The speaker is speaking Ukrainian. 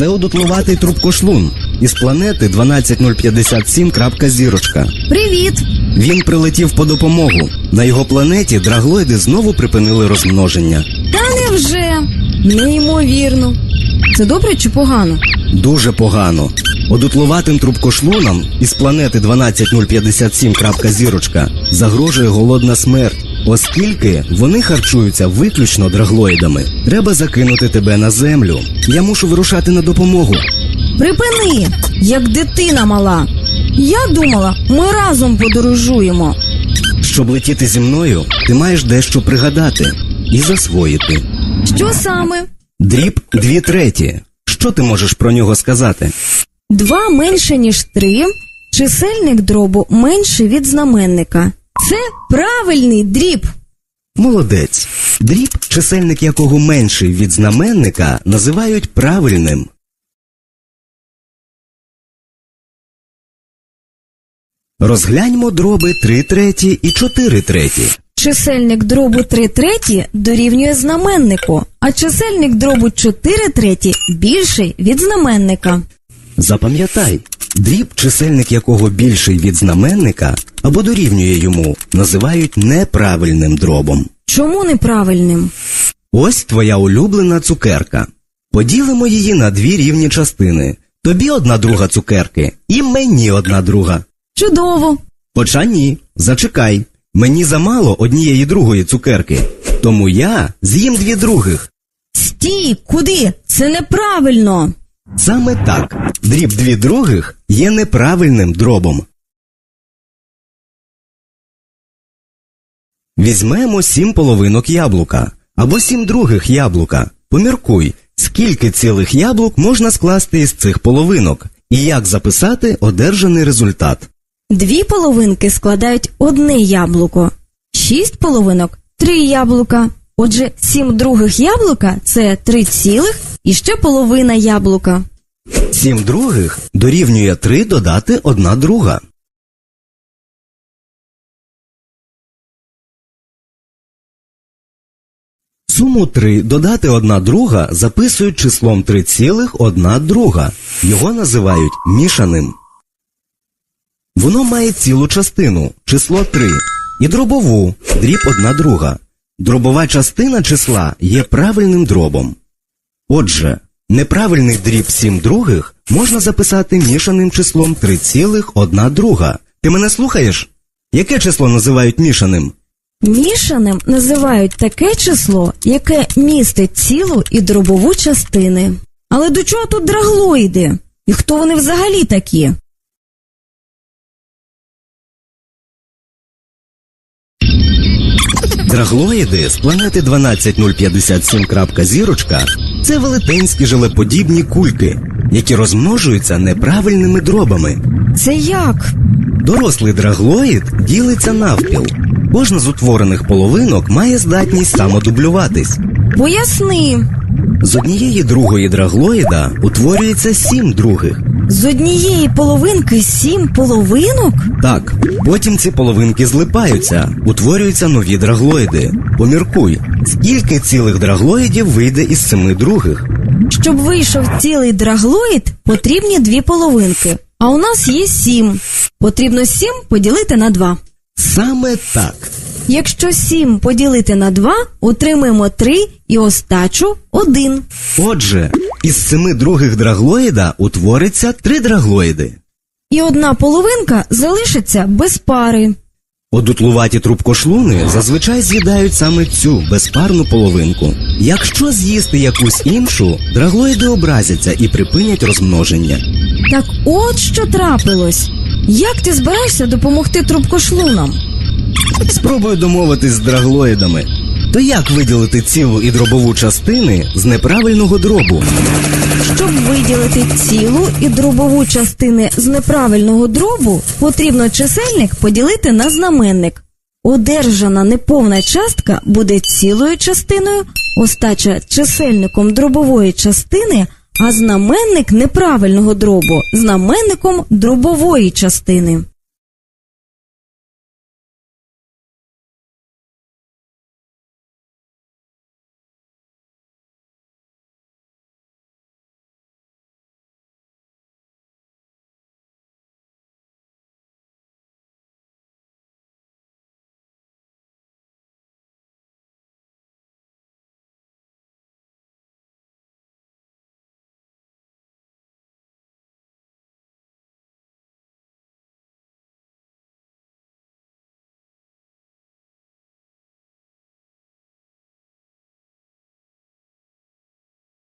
Це одутлуватий трубкошлун із планети 12057.зірочка. Привіт! Він прилетів по допомогу. На його планеті драглоїди знову припинили розмноження. Та невже? Неймовірно. Це добре чи погано? Дуже погано. Одутлуватим трубкошлунам із планети 12057.зірочка загрожує голодна смерть, оскільки вони харчуються виключно драглоїдами. Треба закинути тебе на землю. Я мушу вирушати на допомогу. Припини, як дитина мала. Я думала, ми разом подорожуємо. Щоб летіти зі мною, ти маєш дещо пригадати і засвоїти. Що саме? Дріб дві треті. Що ти можеш про нього сказати? Два менше, ніж три. Чисельник дробу менше від знаменника. Це правильний дріб. Молодець. Дріб, чисельник якого менший від знаменника, називають правильним. Розгляньмо дроби 3 треті і 4 треті. Чисельник дробу 3 треті дорівнює знаменнику, а чисельник дробу 4 треті більший від знаменника. Запам'ятай, дріб, чисельник якого більший від знаменника або дорівнює йому, називають неправильним дробом. Чому неправильним? Ось твоя улюблена цукерка. Поділимо її на дві рівні частини. Тобі одна друга цукерки і мені одна друга. Чудово! Хоча ні, зачекай. Мені замало однієї другої цукерки, тому я з'їм дві других. Стій, куди? Це неправильно. Саме так, дріб дві других є неправильним дробом. Візьмемо сім половинок яблука або сім других яблука. Поміркуй, скільки цілих яблук можна скласти із цих половинок і як записати одержаний результат. Дві половинки складають одне яблуко. Шість половинок три яблука. Отже, сім других яблука це три цілих і ще половина яблука. Сім других дорівнює 3 додати одна друга. Суму 3 додати одна друга записують числом 3,1 друга. Його називають мішаним. Воно має цілу частину, число 3, і дробову, дріб одна друга. Дробова частина числа є правильним дробом. Отже, неправильний дріб 7 других можна записати мішаним числом 3,1 друга. Ти мене слухаєш? Яке число називають мішаним? Мішаним називають таке число, яке містить цілу і дробову частини. Але до чого тут драглоїди? І хто вони взагалі такі? Драглоїди з планети 12057.зірочка це велетенські жилеподібні кульки, які розмножуються неправильними дробами. Це як? Дорослий драглоїд ділиться навпіл. Кожна з утворених половинок має здатність самодублюватись. Поясни. З однієї другої драглоїда утворюється сім других. З однієї половинки сім половинок? Так, потім ці половинки злипаються, утворюються нові драглоїди. Поміркуй, скільки цілих драглоїдів вийде із семи других? Щоб вийшов цілий драглоїд, потрібні дві половинки. А у нас є сім. Потрібно сім поділити на два. Саме так. Якщо сім поділити на два, отримаємо три і остачу один. Отже, із семи других драглоїда утвориться три драглоїди. І одна половинка залишиться без пари. Одутлуваті трубкошлуни зазвичай з'їдають саме цю безпарну половинку. Якщо з'їсти якусь іншу, драглоїди образяться і припинять розмноження. Так от що трапилось. Як ти збираєшся допомогти трубкошлунам? Спробую домовитись з драглоїдами. То як виділити цілу і дробову частини з неправильного дробу? Щоб виділити цілу і дробову частини з неправильного дробу, потрібно чисельник поділити на знаменник. Одержана неповна частка буде цілою частиною, остача чисельником дробової частини, а знаменник неправильного дробу знаменником дробової частини.